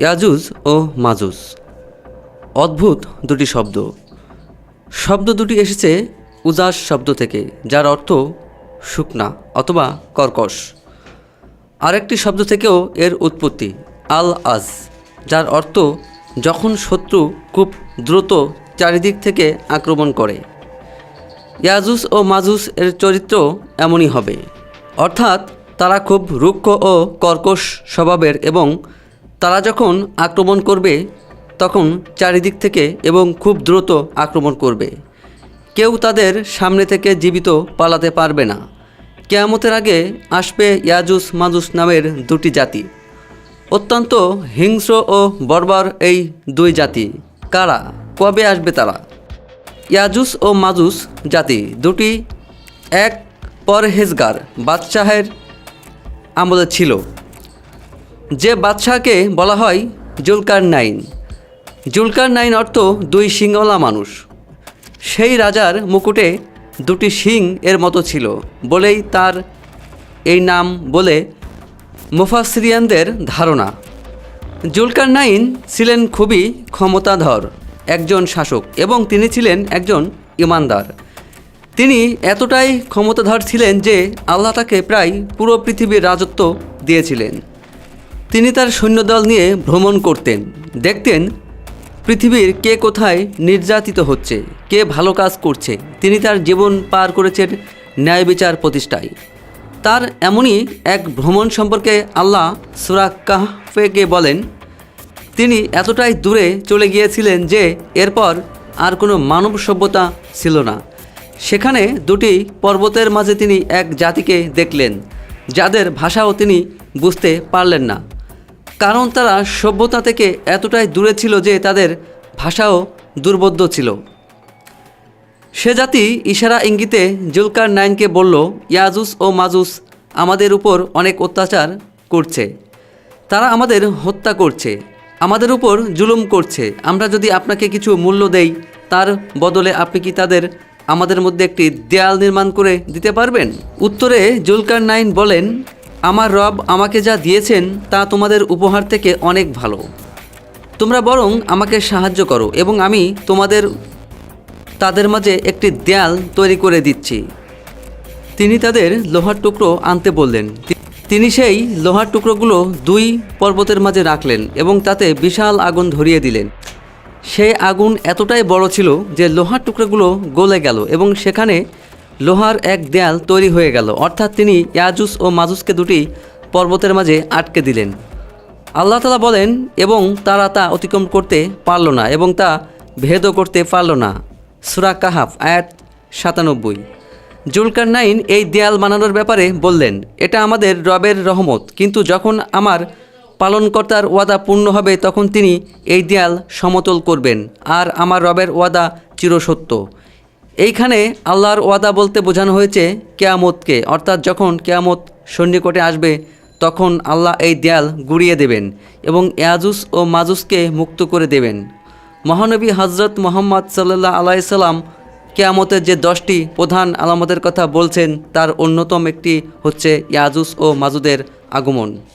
ইয়াজুজ ও মাজুজ। অদ্ভুত দুটি শব্দ। শব্দ দুটি এসেছে উজাস শব্দ থেকে, যার অর্থ শুকনা অথবা কর্কশ। আরেকটি শব্দ থেকেও এর উৎপত্তি আল আজ যার অর্থ যখন শত্রু খুব দ্রুত চারিদিক থেকে আক্রমণ করে। ইয়াজুস ও মাজুস এর চরিত্র এমনই হবে। অর্থাৎ তারা খুব রুক্ষ ও কর্কশ স্বভাবের এবং তারা যখন আক্রমণ করবে, তখন চারিদিক থেকে এবং খুব দ্রুত আক্রমণ করবে। কেউ তাদের সামনে থেকে জীবিত পালাতে পারবে না। কেয়ামতের আগে আসবে ইয়াজুস মাজুস নামের দুটি জাতি। অত্যন্ত হিংস্র ও বর্বর এই দুই জাতি। কারা? কবে আসবে তারা? ইয়াজুস ও মাজুস জাতি দুটি এক পরহেজগার, বাদশাহের আমলে ছিল। যে বাদশাহকে বলা হয় জুলকার নাইন। জুলকার নাইন অর্থ দুই সিংহলা মানুষ। সেই রাজার মুকুটে দুটি শিং এর মতো ছিল বলেই তার এই নাম বলে মুফাসরিয়ানদের ধারণা। জুলকার নাইন ছিলেন খুবই ক্ষমতাধর একজন শাসক এবং তিনি ছিলেন একজন ইমানদার। তিনি এতটাই ক্ষমতাধর ছিলেন যে আল্লাহ তাকে প্রায় পুরো পৃথিবীর রাজত্ব দিয়েছিলেন। তিনি তার সৈন্যদল নিয়ে ভ্রমণ করতেন। দেখতেন পৃথিবীর কে কোথায় নির্যাতিত হচ্ছে, কে ভালো কাজ করছে। তিনি তার জীবন পার করেছেন ন্যায় বিচার প্রতিষ্ঠায়। তার এমনই এক ভ্রমণ সম্পর্কে আল্লাহ সুরা কাহফেকে বলেন, তিনি এতটাই দূরে চলে গিয়েছিলেন যে এরপর আর কোনো মানব সভ্যতা ছিল না। সেখানে দুটি পর্বতের মাঝে তিনি এক জাতিকে দেখলেন, যাদের ভাষাও তিনি বুঝতে পারলেন না। কারণ তারা সভ্যতা থেকে এতটাই দূরে ছিল যে তাদের ভাষাও দুর্বোধ্য ছিল। সে জাতি ইশারা ইঙ্গিতে জুলকার নাইনকে বলল, ইয়াজুস ও মাজুস, আমাদের উপর অনেক অত্যাচার করছে। তারা আমাদের হত্যা করছে, আমাদের উপর জুলুম করছে। আমরা যদি আপনাকে কিছু মূল্য দেই, তার বদলে আপনি কি তাদের, আমাদের মধ্যে একটি দেয়াল নির্মাণ করে দিতে পারবেন? উত্তরে জুলকার নাইন বলেন আমার রব আমাকে যা দিয়েছেন তা তোমাদের উপহার থেকে অনেক ভালো। তোমরা বরং আমাকে সাহায্য করো এবং আমি তোমাদের, তাদের মাঝে একটি দেয়াল তৈরি করে দিচ্ছি। তিনি তাদের লোহার টুকরো আনতে বললেন। তিনি সেই লোহার টুকরোগুলো দুই পর্বতের মাঝে রাখলেন এবং তাতে বিশাল আগুন ধরিয়ে দিলেন। সেই আগুন এতটাই বড় ছিল যে লোহার টুকরোগুলো গলে গেল এবং সেখানে লোহার এক দেয়াল তৈরি হয়ে গেল। অর্থাৎ তিনি ইয়াজুস ও মাজুসকে দুটি পর্বতের মাঝে আটকে দিলেন। আল্লাহ তালা বলেন, এবং তারা তা অতিক্রম করতে পারল না এবং তা ভেদও করতে পারল না। সুরা কাহাফ, আয়াত সাতানব্বই। জুলকার নাইন এই দেয়াল বানানোর ব্যাপারে বললেন, এটা আমাদের রবের রহমত, কিন্তু যখন আমার পালনকর্তার ওয়াদা পূর্ণ হবে, তখন তিনি এই দেয়াল সমতল করবেন, আর আমার রবের ওয়াদা চিরসত্য। এইখানে আল্লাহর ওয়াদা বলতে বোঝানো হয়েছে কেয়ামতকে। অর্থাৎ যখন কেয়ামত সন্নিকটে আসবে, তখন আল্লাহ এই দেয়াল গুড়িয়ে দেবেন এবং এয়াজুস ও মাজুসকে মুক্ত করে দেবেন। মহানবী হজরত মোহাম্মদ সাল্লাহ আলাইসাল্লাম কেয়ামতের যে দশটি প্রধান আলামতের কথা বলছেন, তার অন্যতম একটি হচ্ছে ইয়াজুস ও মাজুদের আগমন।